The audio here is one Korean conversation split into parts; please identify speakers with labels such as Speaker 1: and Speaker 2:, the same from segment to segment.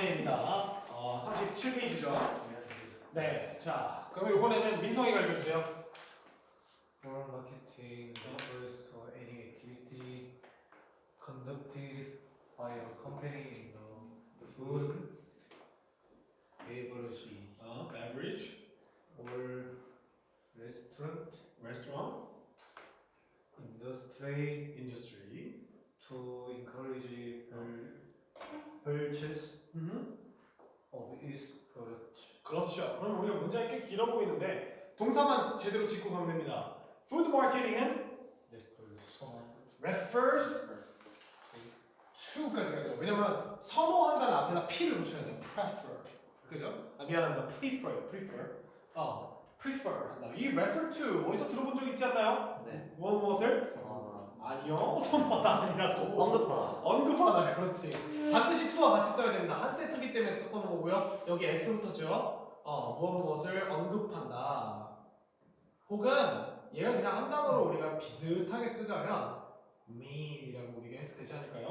Speaker 1: 문제입니다. 어, 37페이지죠. 네, 자, 그럼 이번에는 민성이가 읽어주세요.
Speaker 2: For marketing refers to any activity conducted by a company in the food, beverage,
Speaker 1: 어, beverage,
Speaker 2: or restaurant
Speaker 1: restaurant,
Speaker 2: industry
Speaker 1: industry.
Speaker 2: to encourage pur- purchase
Speaker 1: 음.
Speaker 2: of its products.
Speaker 1: 그렇죠. 그럼 우리가 문장이 꽤 길어 보이는데 동사만 제대로 짚고 가면 됩니다. Food marketing은 refers to까지 가야 돼요. 왜냐면 선호한다는 앞에다 p를 붙여야 돼요. prefer. 그죠? 아, 미안합니다. prefer, prefer. 어, prefer 한다. 이 refer to 어디서 들어본 적 있지 않나요?
Speaker 3: 네.
Speaker 1: 무엇 무엇을?
Speaker 3: 선호하다.
Speaker 1: 아니요. 선호하다 아니라고.
Speaker 3: 언급하다.
Speaker 1: 언급하다 그렇지. 반드시 to와 같이 써야 됩니다. 한 세트기 때문에 섞어놓은 거고요. 여기 s부터죠. 어 무엇 무엇을 언급한다. 혹은 얘가 그냥 한 단어로 우리가 비슷하게 쓰자면 mean이라고 우리가 해도 되지 않을까요?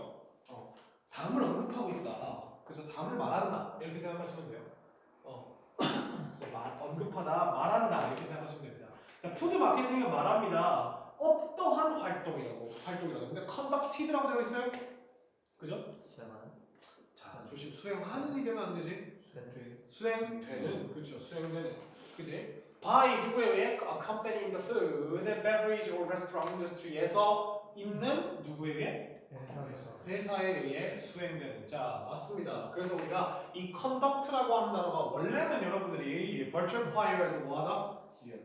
Speaker 1: 어 다음을 언급하고 있다. 그래서 다음을 말한다. 이렇게 생각하시면 돼요. 어 그래서 말, 언급하다 말한다. 이렇게 생각하시면 됩니다. 자 푸드 마케팅은 말합니다 어떠한 활동이라고 활동이라고. 근데 conducted라고 되어 있어요? 그죠?
Speaker 3: 수행하는.
Speaker 1: 자 조심. 수행하는 이 되면 안 되지.
Speaker 2: Entry
Speaker 1: 수행되는? 그렇죠 수행되는. 그지 by 누구에 의해 a company in the food, beverage or restaurant industry에서 있는 누구에 의해
Speaker 2: 회사에서.
Speaker 1: 회사에 의해 수행되는. 자 맞습니다. 그래서 우리가 이 conduct라고 하는 단어가 원래는 여러분들이 virtual choir에서 뭐하다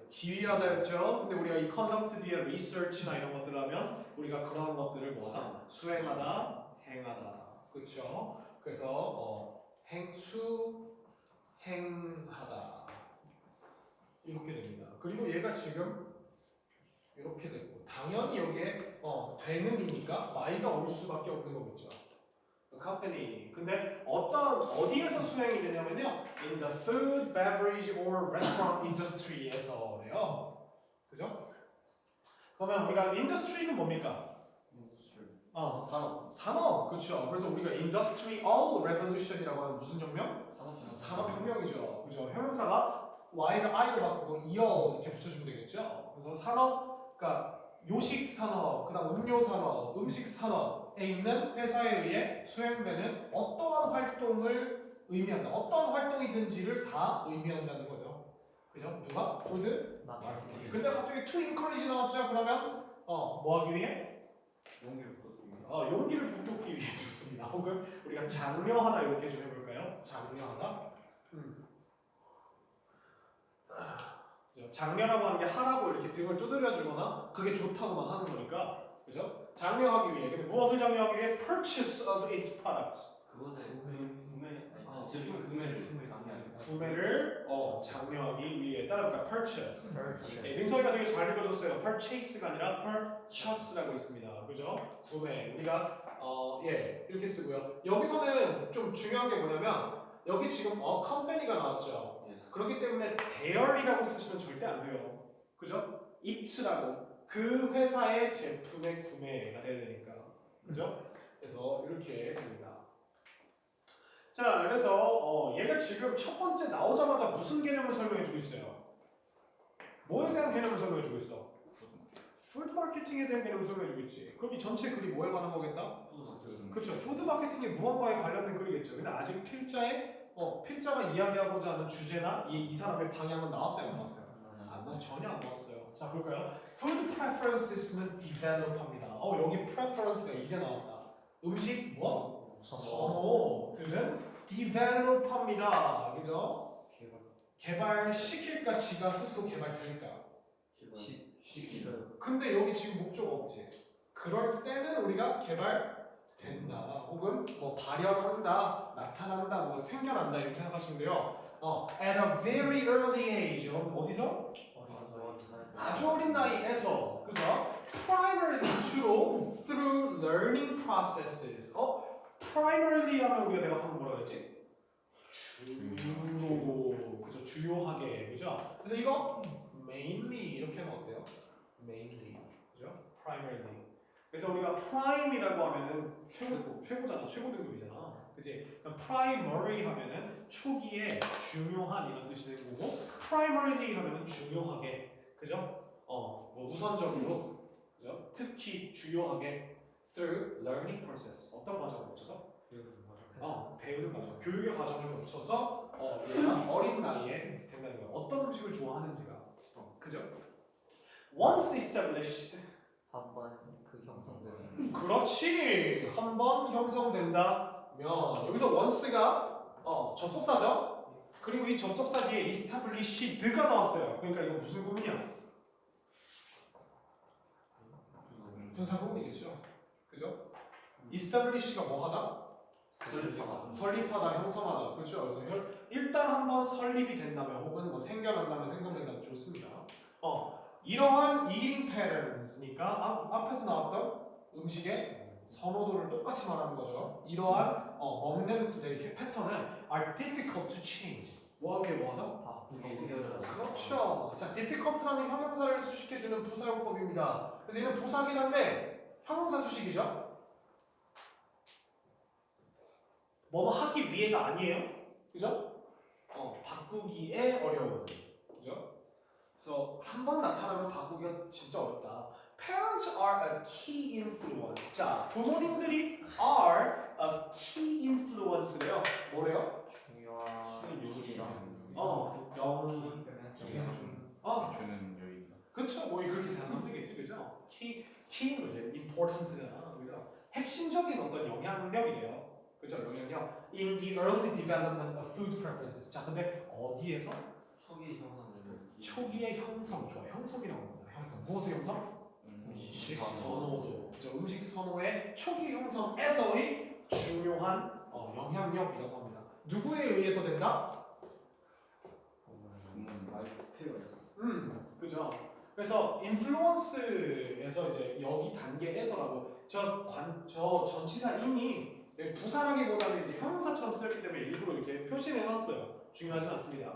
Speaker 1: 지휘하다였죠. 근데 우리가 이 conduct 뒤에 research나 이런 것들 하면 우리가 그런 것들을 뭐하다? 수행하다? 행하다. 그렇죠 그래서 어, 행수 행하다. 이렇게 됩니다. 그리고 얘가 지금 이렇게 됐고 당연히 여기에 어 되는이니까 y가 올 수밖에 없는 거겠죠 company 근데 어떤 어디에서 수행이 되냐면요 in the food, beverage or restaurant industry에서래요 그죠? 그러면 우리가 industry는 뭡니까? 어,
Speaker 3: 산업.
Speaker 1: 산업 그렇죠 그래서 우리가 industrial revolution이라고 하는 무슨 혁명?
Speaker 3: 산업.
Speaker 1: 산업혁명 이죠. 그죠? 형용사가 y를 i로 바꾸고 이어 이렇게 붙여 주면 되겠죠. 그래서 산업, 그러니까 요식 산업, 그다음 음료 산업, 음식 산업에 있는 회사에 의해 수행되는 어떠한 활동을 의미한다. 어떤 활동이든지를 다 의미한다는 거죠. 그죠? 누가? 푸드?
Speaker 3: 마케팅.
Speaker 1: 근데 갑자기 to encourage 나왔죠. 그러면 어, 뭐 하기 위해?
Speaker 3: 용기를 줬습니다.
Speaker 1: 어, 용기를 북돋기 위해 좋습니다. 혹은 우리가 장려하다 이렇게 좀 해볼까요? 장려하다. 음. 그죠? 장려라고 하는 게 하라고 이렇게 등을 두드려 주거나 그게 좋다고만 하는 거니까, 그죠? 장려하기 위해. 근데 무엇을 장려하기 위해? Purchase of its products.
Speaker 3: 그것에
Speaker 4: 그 구매
Speaker 3: 아,
Speaker 4: 제품 구매를 장려
Speaker 1: 구매를 어, 장려하기 위해. 따라볼까? Purchase.
Speaker 3: 그
Speaker 1: 네, 민서이가 되게 잘 읽어줬어요. purchase가 아니라 purchase라고 있습니다. 그죠? 구매. 우리가 어, 예 이렇게 쓰고요. 여기서는 좀 중요한 게 뭐냐면 여기 지금 어 company가 나왔죠. 그렇기 때문에 their이라고 쓰시면 절대 안 돼요. 그죠? it라고 그 회사의 제품의 구매가 돼야 되니까. 그죠? 그래서 이렇게 됩니다. 자, 그래서 어, 얘가 지금 첫 번째 나오자마자 무슨 개념을 설명해 주고 있어요? 뭐에 대한 개념을 설명해 주고 있어? 푸드 마케팅에 대한 개념을 설명해 주고 있지. 그럼 이 전체 글이 뭐에 관한 거겠다? 그렇죠. 푸드 마케팅이 무언가에 관련된 글이겠죠. 근데 아직 필자에 어 필자가 이야기하고자 하는 주제나 이, 이 사람의 방향은 나왔어요, 안 나왔어요? 안 나, 전혀 안 나왔어요. 자 볼까요? Food preferences는 develop합니다. 어 여기 preference가 이제 나왔다. 음식 뭐? 선호들은 develop합니다. 그죠? 개발 시킬까 지가 스스로 개발될까?
Speaker 3: 시 시키죠.
Speaker 1: 근데 여기 지금 목적 없지. 그럴 때는 우리가 개발 된다. 혹은 뭐 발현한다, 나타난다, 뭐 생겨난다 이렇게 생각하시면 돼요. 어, at a very early age. 어, 어디서? 아주 어린 나이에서 그죠? primarily 주로 through learning processes. 어, primarily 하면 우리가 내가 방금 뭐라 그랬지? 주로 그죠? 주요하게 그죠? 그래서 이거 mainly 이렇게 하면 어때요? mainly 그죠? primarily. 그래서 우리가 prime이라고 하면은 최고 최고잖아 최고 등급이잖아. 그지? primary 하면은 초기에 중요한 이런 뜻이 되는 거고 primarily 하면은 중요하게 그죠? 어, 뭐 우선적으로 그죠? 특히 주요하게 through learning process 어떤 과정을 거쳐서 어, 배우는 과정, 교육의 과정을 거쳐서 어, 얘가 어린 나이에 된다는 거야. 어떤 음식을 좋아하는지가 어, 그죠? Once established 그렇지. 한 번 형성된다면 여기서 once가 어, 접속사죠? 그리고 이 접속사 뒤에 established가 나왔어요. 그러니까 이거 무슨 구문이야? 분사 구문이겠죠. 그죠? establish가 뭐 하다?
Speaker 3: 설립하다.
Speaker 1: 설립하다 형성하다. 그렇죠? 그래서 혈- 일단 한번 설립이 된다면 혹은 뭐 생겨난다면 생성된다면 좋습니다. 어 이러한 patterns니까 앞, 앞에서 나왔던 음식의 선호도를 똑같이 말하는 거죠. 이러한 어, 먹는 이제 패턴은 are difficult to change. 뭐하게 뭐하다?
Speaker 3: 아 해결하지
Speaker 1: 그렇죠. 자, difficult라는 형용사를 수식해주는 부사용법입니다. 그래서 얘는 부사긴 한데 형용사 수식이죠. 뭐뭐 하기 위해가 아니에요. 그죠? 어, 바꾸기에 어려운. 그죠? 그래서 한 번 나타나면 바꾸기가 진짜 어렵다. Parents are a key influence. 자, 부모님들이 are a key influence래요. 뭐래요?
Speaker 3: 중요한 일이랑
Speaker 1: 어, 영, 어,
Speaker 5: 주는 여인이다.
Speaker 1: 그쵸? 뭐 그렇게 생각하면 되겠지, 그죠? 키, 키는 이제 important잖아, 그죠? 핵심적인 어떤 영향력이래요, 그죠? 영향력. In the early development of food preferences. 자, 근데 어디에서?
Speaker 3: 초기 형성되는
Speaker 1: 초기의 형성, 좋아. 형성이라고 합니다. 형성. 무엇의 형성? 음식 선호도. 그죠? 음식 선호의 초기 형성에서의 중요한 어, 영향력이라고 합니다. 누구에 의해서 된다?
Speaker 3: 부모님 말 페어였어
Speaker 1: 음, 그죠. 그래서 인플루언스에서 이제 여기 단계에서라고 저관저 전치사 인이 부사라기보다는 이제 형용사처럼 쓰였기 때문에 일부러 이렇게 표시를 해놨어요. 중요하진 않습니다.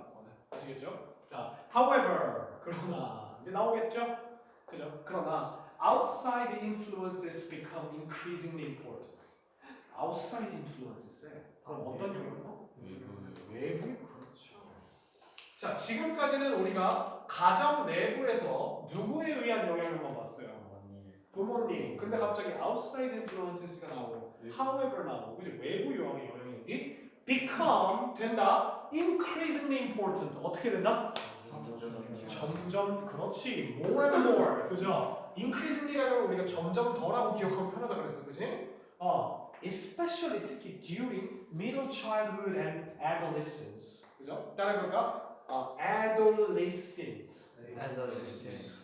Speaker 1: 아시겠죠? 자, however 그러나 이제 나오겠죠? 그죠? 그러나 outside influences become increasingly important. outside influences래. 그럼 어떤 영향이요? 외부 그렇죠. 자 지금까지는 우리가 가정 내부에서 누구에 의한 영향력만 봤어요. 부모님. 근데 갑자기 outside influences가 나오고 however 나오고 그죠? 외부 영향의 영향력이 become 된다. increasingly important 어떻게 된다? 점점 그렇지 more and more 그죠? increasingly라는 걸 우리가 점점 더라고 기억하면 편하다 그랬어 그지? 어 especially 특히 during middle childhood and adolescence 그죠? 따라해볼까? 어, adolescence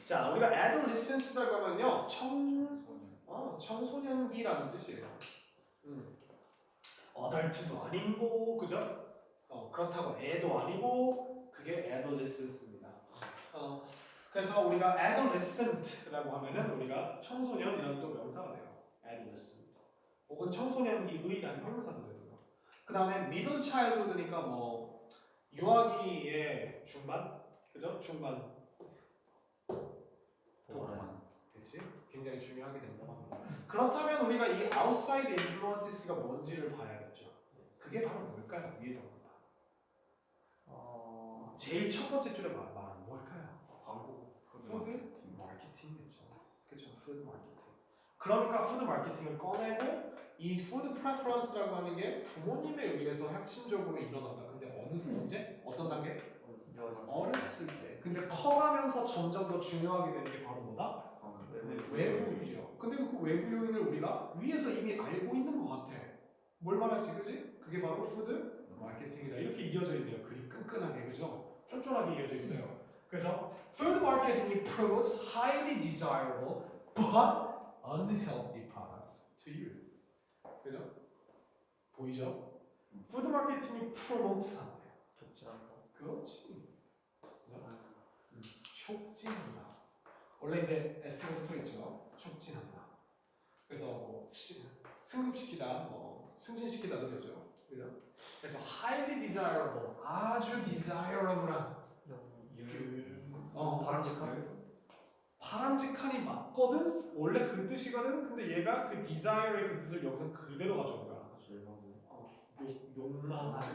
Speaker 1: 자 우리가 adolescence라고 하면요 청 어, 청소년기라는 뜻이에요. 음. 어덜트도 아니고 그죠? 어, 그렇다고 애도 아니고 그게 adolescence입니다. 어, 그래서 우리가 adolescent라고 하면은 우리가 청소년이라는 또 명사가 돼요. adolescent. 혹은 청소년기의라는 형용사도 되고요. 그 다음에 middle childhood니까 뭐 유아기의 중반, 그죠? 중반. 그치? 굉장히 중요하게 된다고 합니다. 그렇다면 우리가 이 outside influences가 뭔지를 봐야겠죠. 그게 바로 뭘까요? 위에서 본다.
Speaker 3: 어
Speaker 1: 제일 첫 번째 줄에 뭘까요?
Speaker 3: 광고
Speaker 1: 푸드 마케팅이죠. 그죠? 푸드 마케팅. 그러니까 푸드 마케팅을 꺼내고 이 푸드 프레퍼런스라고 하는 게 부모님에 의해서 핵심적으로 일어난다. 근데 어느 언제? 어떤 단계? 어렸을 때. 근데 커가면서 점점 더 중요하게 되는 게 바로 뭐다? 외부 요인이죠. 근데 그 외부 요인을 우리가 위에서 이미 알고 있는 것 같아. 뭘 말할지 그지? 그게 바로 푸드 마케팅이다. 이렇게 이어져 있네요. 글이 끈끈하게 그죠? 쫀쫀하게 이어져 있어요. 그래서 food marketing promotes highly desirable but unhealthy products to youth. 그죠? 보이죠? 푸드 마케팅이 하는 거예요.
Speaker 3: 족지한다
Speaker 1: 그렇지. 음, 촉진한다. 원래 이제 S가 붙어 있죠. 촉진한다. 그래서 뭐 시- 승급시키다, 뭐 승진시키다도 되죠. 그죠? 그래서 highly desirable, 아주 desirable한, 어,
Speaker 3: 바람직한
Speaker 1: 바람직한이 맞거든. 원래 그 뜻이거든. 근데 얘가 그 desire의 그 뜻을 여기서 그대로 가져온 거야. 어, 욕망하는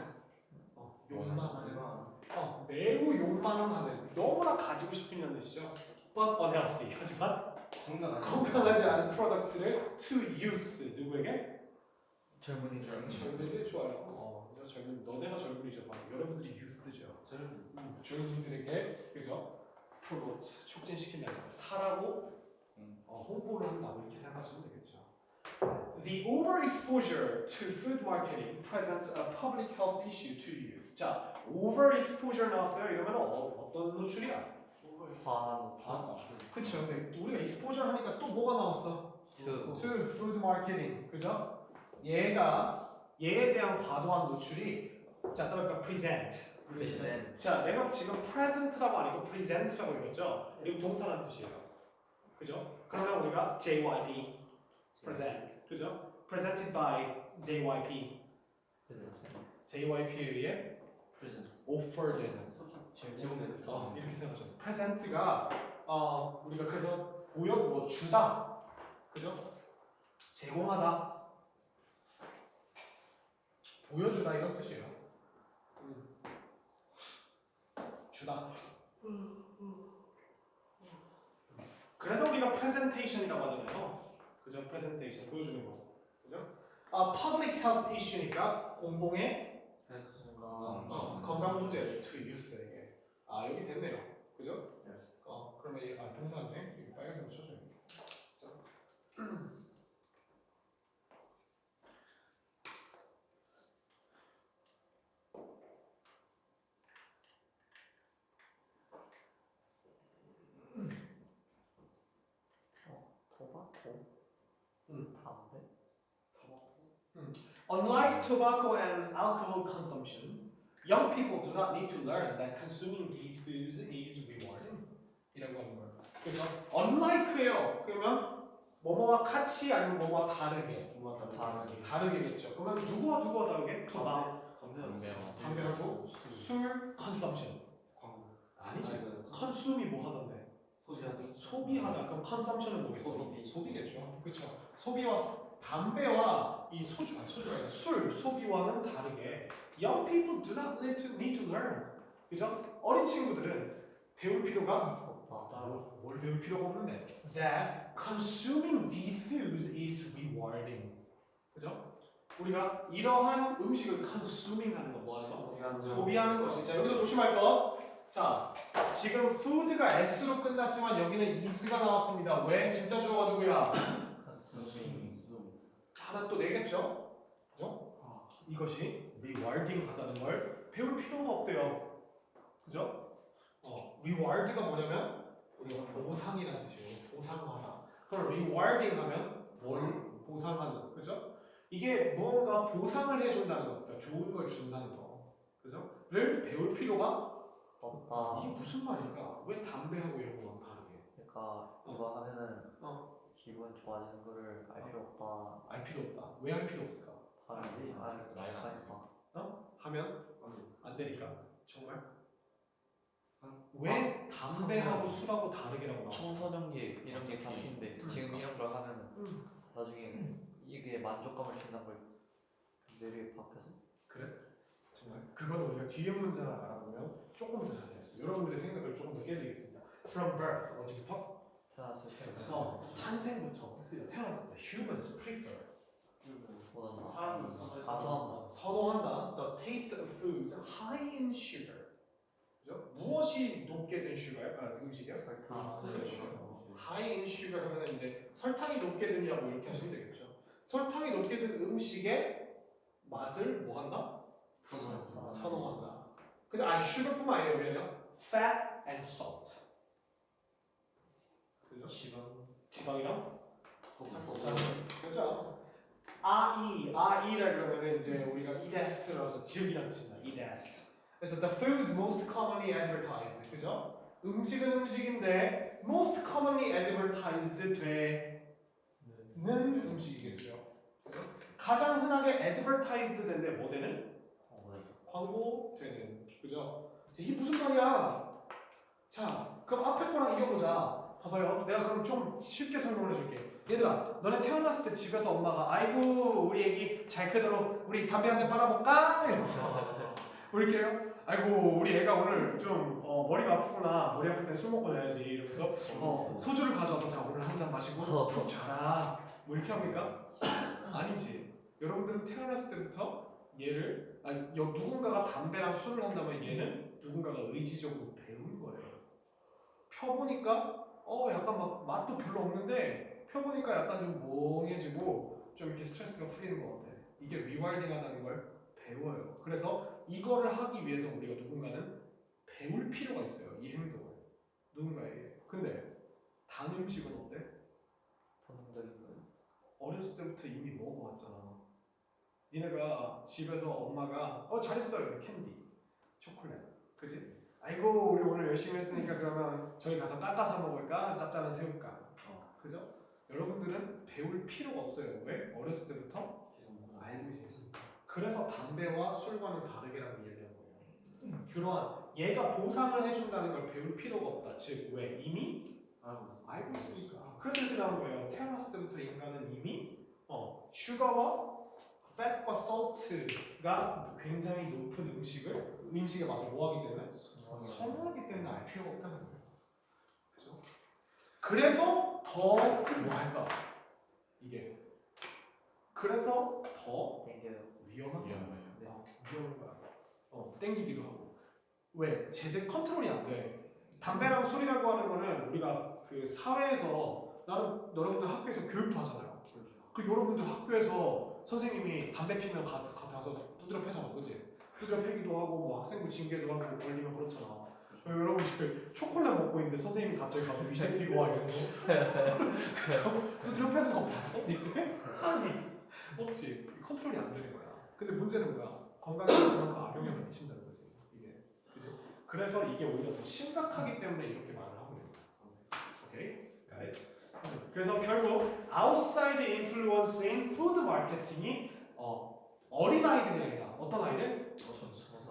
Speaker 1: 어, 욕망하는
Speaker 3: 얼마?
Speaker 1: 어, 매우 욕망하는 너무나 가지고 싶은 뜻이죠. but unhealthy 하지만
Speaker 3: 건강하지.
Speaker 1: 건강하지 않은 프로덕트를 to youth 누구에게?
Speaker 2: 젊은이들.
Speaker 1: 젊은이들 좋아요. 어, 젊은 너네가 젊은이죠. 여러분들이 youth죠. 음, 젊은이들에게 그죠? 프로모트 촉진시킨다. 사라고
Speaker 3: 음.
Speaker 1: 어, 홍보를 한다고 이렇게 생각하시면 되겠죠. The overexposure to food marketing presents a public health issue to youth. 자, overexposure 나왔어요. 이러면 어, 어떤 노출이야?
Speaker 4: 과한
Speaker 3: 과학
Speaker 1: 그쵸. 근데 우리가 exposure 하니까 또 뭐가 나왔어?
Speaker 4: 그
Speaker 1: to food marketing. 그죠? 얘가 얘에 대한 과도한 노출이 자, 그러니까 present.
Speaker 4: 프레젠
Speaker 1: 자, 내가 지금 present라고 아니고 present라고 읽었죠? 이거 동사란 뜻이에요. 그죠? 그러면 우리가 JYP, present, 그죠? presented by JYP, JYP에 의해
Speaker 3: 프레젠트.
Speaker 1: offered.
Speaker 3: 제공되는
Speaker 1: 어, 이렇게 생각하죠. present가 어, 우리가 그래서 보여 뭐 주다, 그죠? 제공하다, 보여주다 이런 뜻이에요. 음. 주다. 그래서 우리가 presentation이라고 하잖아요. 그죠? presentation 보여주는 거. 그죠? 아, public health issue니까 공공의 어, 건강 문제 to youth에게. 아 여기 됐네요. 그죠? 어 그러면 이 아, 동사인데 여기 빨간색으로 쳐줘요. 자.
Speaker 4: 토바코
Speaker 1: 음.
Speaker 4: 담배
Speaker 1: Unlike tobacco and alcohol consumption, young people do not need to learn that consuming these foods is rewarding. 하는 거예요. 그래서 unlike예요. 그러면 뭐뭐와 같이 아니면 뭐뭐와 다르게.
Speaker 3: 뭐가
Speaker 4: 다르게.
Speaker 1: 다르게겠죠. 그러면 누구와 누구와 다르게? tobacco,
Speaker 3: 담배하고
Speaker 1: 담배하고 술, consumption.
Speaker 3: 광고.
Speaker 1: 아니지.
Speaker 3: 아니,
Speaker 1: 컨숨이 뭐 하던데?
Speaker 3: 소비하기.
Speaker 1: 소비하다. 그럼 컨섬션은 뭐겠어?
Speaker 3: 소비.
Speaker 1: 소비겠죠. 그렇죠. 소비와 담배와 이 소주, 아니 소주가 아니라 술 소비와는 다르게 young people do not need to, need to learn. 그죠? 어린 친구들은 배울 필요가
Speaker 4: 없다
Speaker 1: 뭘, 뭘 배울 필요가 없는데 that consuming these foods is rewarding. 그죠? 우리가 이러한 음식을 consuming 하는 거 뭐하는 거? 소비하는 것이 자 여기서 조심할 거. 자 지금 food가 s로 끝났지만 여기는 is가 나왔습니다. 왜 진짜 주어가지고야 하나 또 내겠죠? 그죠? 이것이 rewarding 하다는 걸 배울 필요가 없대요. 그죠? 어, reward가 뭐냐면 우리가 보상이라는 뜻이에요. 보상하다. 그럼 rewarding 하면 뭘 보상하는, 그죠? 이게 무언가 보상을 해준다는 것, 그러니까 좋은 걸 준다는 거, 그죠? 를 배울 필요가
Speaker 4: 없다
Speaker 1: 이게 무슨 말일까? 왜 담배하고 이런 거랑 다르게?
Speaker 4: 그러니까 이거 하면은
Speaker 1: 어.
Speaker 4: 기분 좋아지는 거를 알 필요 없다
Speaker 1: 알 필요 없다. 왜 알 필요 없을까?
Speaker 4: 다른 알 알까니까
Speaker 1: 하면 안 되니까 정말
Speaker 3: 아.
Speaker 1: 왜 담배하고 술하고 다르게라고 나왔어?
Speaker 4: 청소년기 이런 게 잡힌데 지금 이런 걸 하면은
Speaker 1: 음.
Speaker 4: 나중에 이게 만족감을 준다는 걸 뇌리에 박혀서
Speaker 1: 정말 그거는 우리가 뒤에 문장을 알아보면 조금 더 자세히 했어요. 여러분들의 생각을 조금 더 깨드리겠습니다. From birth 언제부터?
Speaker 4: 태어났을 때
Speaker 1: 어, 탄생부터 태어났을 때 humans prefer
Speaker 4: 보다
Speaker 3: 사람은.
Speaker 4: 가서
Speaker 1: 어, 선호한다. The taste of foods high in sugar. 그죠? 무엇이 높게 든 슈가요? 아, 음식이요?
Speaker 4: 설탕
Speaker 1: 그렇죠. high in sugar 하면 이제 설탕이 높게 든이라고 이렇게 하시면 되겠죠. 설탕이 높게 든 음식의 맛을 뭐 한다? 선호한다. 근데 아니 슈가뿐만 아니라 왜냐? fat and salt. 그죠?
Speaker 3: 지방.
Speaker 1: 지방이랑
Speaker 3: 살
Speaker 1: 그죠? 아이 아이라 그러면은 이제 우리가 해서 지옥이라는 뜻입니다. eatest. 그래서 the foods most commonly advertised. 그죠? 음식은 음식인데 most commonly advertised 되는 음식이겠죠. 가장 흔하게 advertised 된데 뭐 되는? 광고되는 그죠? 이게 무슨 말이야? 자, 그럼 앞에 거랑 이어보자. 봐봐요. 내가 그럼 좀 쉽게 설명을 해줄게. 얘들아 너네 태어났을 때 집에서 엄마가 아이고 우리 애기 잘 크도록 우리 담배 한 대 빨아볼까? 이러면서 우리 이렇게요? 아이고 우리 애가 오늘 좀 어, 머리가 아프구나 머리 아플 때술 먹고 자야지 이러면서 어, 소주를 가져와서 자 오늘 한 잔 마시고 푹 자라 뭐 이렇게 합니까? 아니지 여러분들은 태어났을 때부터 얘를 아니 여, 누군가가 담배랑 술을 한다면 얘는 누군가가 의지적으로 배운 거예요 펴보니까 어 약간 막 맛도 별로 없는데 펴보니까 약간 좀 몽해지고 좀 이렇게 스트레스가 풀리는 것 같아 이게 리와일딩하다는 걸 배워요 그래서 이거를 하기 위해서 우리가 누군가는 배울 필요가 있어요 이 행동을 누군가에게 근데 단 음식은 어때?
Speaker 4: 본능적인 거예요.
Speaker 1: 어렸을 때부터 이미 먹어봤잖아. 니네가 집에서 엄마가 어 잘했어요 캔디, 초콜릿, 그지? 아이고 우리 오늘 열심히 했으니까 그러면 저희 가서 깎아서 먹을까? 짭짤한 새우깡, 어, 그죠? 여러분들은 배울 필요가 없어요. 왜? 어렸을 때부터 알고 있으니까. 그래서 담배와 술과는 다르게라고 얘기한 거예요. 그러한 얘가 보상을 해준다는 걸 배울 필요가 없다. 즉 왜? 이미 알고 있으니까. 그래서 이렇게 나온 거예요. 태어났을 때부터 인간은 이미 어, 슈가와 팻과 솔트가 굉장히 높은 음식을 음식의 맛을 뭐하기 때문에 선호하기 때문에 알 필요가 없다는 거예요. 그죠? 그래서 더 뭐할까? 이게 그래서 더
Speaker 4: 땡겨요.
Speaker 1: 위험한 거야.
Speaker 3: 위험해요.
Speaker 1: 어, 위험한 거야. 어, 땡기기도 하고. 왜? 제재 컨트롤이 안 돼. 담배랑 술이라고 하는 거는 우리가 그 사회에서 나는 여러분들 학교에서 교육도 하잖아요. 그 여러분들 학교에서 선생님이 담배 피면 가, 가, 가서 두드려 패잖아, 그지? 두드려 패기도 하고 뭐 학생부 징계도 하고 걸리면 그렇잖아. 어, 여러분들 초콜릿 먹고 있는데 선생님이 갑자기 가지고 이 새끼 와 이러면서 그죠? 두드려 패는 거 봤어? 없지. 컨트롤이 안 되는 거야. 근데 문제는 뭐야? 건강에 그만큼 악영향을 미친다는 거지. 이게 그지? 그래서 이게 오히려 더 심각하기 때문에 이렇게 말을 하고 있는 거야. 오케이? It? 그래서 결국 outside influence in food marketing이 어, 어린 아이들이 아니라 어떤 아이들?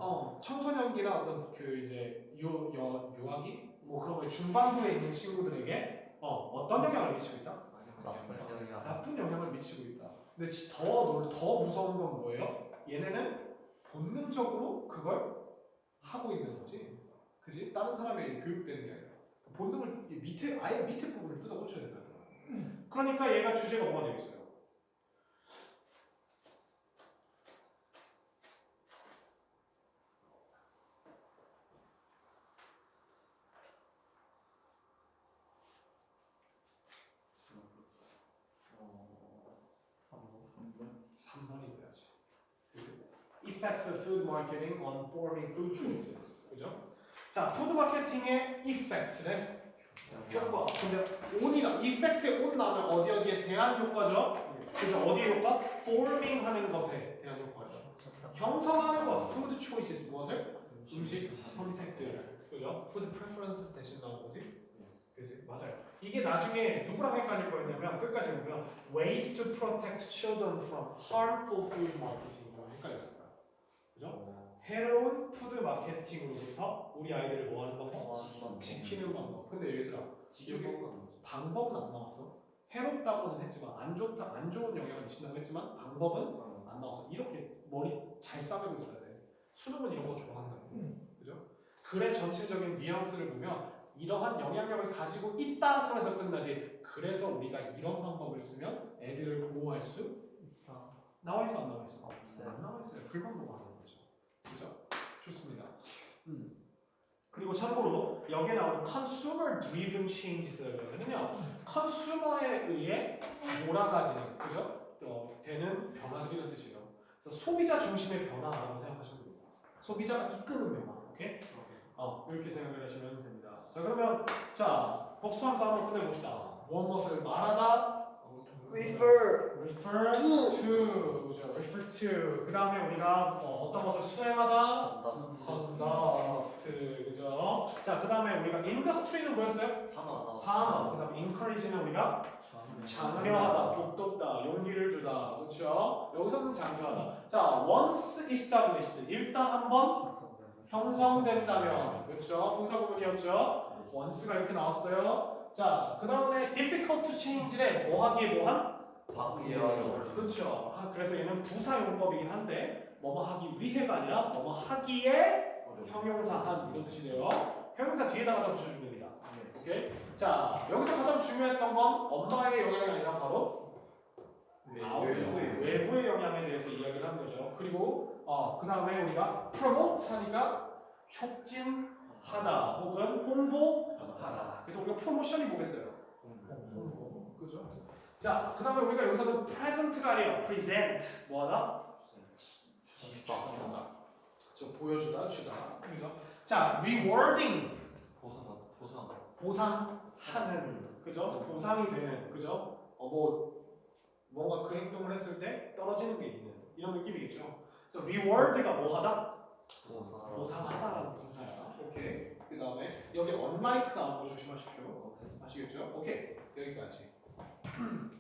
Speaker 1: 어, 청소년기나 어떤 그 이제 유, 여, 유아기 뭐 그런 거 중반부에 있는 친구들에게 어, 어떤 영향을 미치고 있다?
Speaker 4: 나쁜 영향.
Speaker 1: 나쁜 영향을 미치고 있다. 근데 지- 더, 놀- 더 무서운 건 뭐예요? 얘네는 본능적으로 그걸 하고 있는 거지. 그지? 다른 사람에게 교육되는 게 아니라. 본능을 이 밑에, 아예 밑에 부분을 뜯어 고쳐야 거야. 그러니까 얘가 주제가 뭐가 되겠어요?
Speaker 4: 어,
Speaker 1: 3번이 돼야지. Effects of food marketing on forming food choices. 그죠? 자, 푸드 마케팅의 effect래. 효과. 근데 effect에 on 나오면 어디 어디에 대한 효과죠? 그죠? 어디의 효과? forming 하는 것에 대한 효과죠. 형성하는 것, food choices 무엇을? 음식 선택들. 그죠? food preferences 대신 나온 거지? 그지? 맞아요. 이게 나중에 누구랑 헷갈릴 거였냐면 끝까지 보면 ways to protect children from harmful food marketing이랑 헷갈렸어요. 그죠? 해로운 푸드 마케팅으로부터 우리 아이들을 뭐 하는 방법? 지키는 방법. 근데 얘들아 방법은 안 나왔어. 해롭다고는 했지만 안 좋다 안 좋은 영향을 미친다고 했지만 방법은 안 나왔어. 이렇게 머리 잘 싸매고 있어야 돼. 수능은 이런 거 좋아한다고. 그죠? 글의 전체적인 뉘앙스를 보면 이러한 영향력을 가지고 있다 선에서 끝나지. 그래서 우리가 이런 방법을 쓰면 애들을 보호할 수 나와 있어 안 나와 있어? 안 나와 있어요. 글만 보고 하는? 좋습니다. 음. 그리고 참고로 여기에 나오는 consumer driven 하면요. 컨슈머에 의해 몰아가지는 그죠? 어, 되는 변화들이라는 뜻이에요. 그래서 소비자 중심의 변화라고 생각하시면 됩니다. 소비자가 이끄는 변화. 오케이? 어, 이렇게 생각을 하시면 됩니다. 자, 그러면 자, 복수함수 한번 끝내봅시다. 무엇무엇을 말하다
Speaker 4: Refer.
Speaker 1: refer to 그죠? refer to 그 다음에 우리가 어, 떤 것을 수행하다 conduct 그죠? 자, 그 다음에 우리가 industry는 뭐였어요?
Speaker 4: 산업.
Speaker 1: 산업 그 다음에 encourage는 우리가 장려하다, 북돋다, 용기를 주다 그렇죠? 여기서는 장려하다 자, once established 일단 한번 형성된다면 그렇죠? 분사구문이었죠? once가 이렇게 나왔어요 자, 그 다음에 difficult to change래 뭐 하기에 뭐한?
Speaker 4: 바뀌어요.
Speaker 1: 그렇죠. 하- 그래서 얘는 부사용법이긴 한데 뭐뭐 하기 위해가 아니라 뭐뭐 하기에 형용사 한 이런 뜻이 돼요. 형용사 뒤에다가 더 붙여주면 됩니다. 오케이? 자, 여기서 가장 중요했던 건 엄마의 영향이 아니라 바로 아, 외부의, 영향에 대해서 이야기를 하는 거죠. 그리고 어, 그 다음에 우리가 promote 하니까 촉진 하다 혹은 홍보하다. 그래서 우리가 프로모션이 뭐겠어요? 홍보. 그죠? 자, 그 다음에 우리가 여기서는 present가 아니라 present 뭐하다? 저 보여주다, 주다. 그죠? 자, rewarding
Speaker 3: 보상 보상
Speaker 1: 보상하는 그죠? 보상이 되는 그죠? 어 뭐 뭔가 그 행동을 했을 때 떨어지는 게 있는 이런 느낌이겠죠. 그래서 reward가 뭐하다?
Speaker 3: 보상
Speaker 1: 보상하다라는 동사야. 오케이. 그 다음에 여기 unlike 나오는 거 조심하십시오. 아시겠죠? 오케이. 여기까지.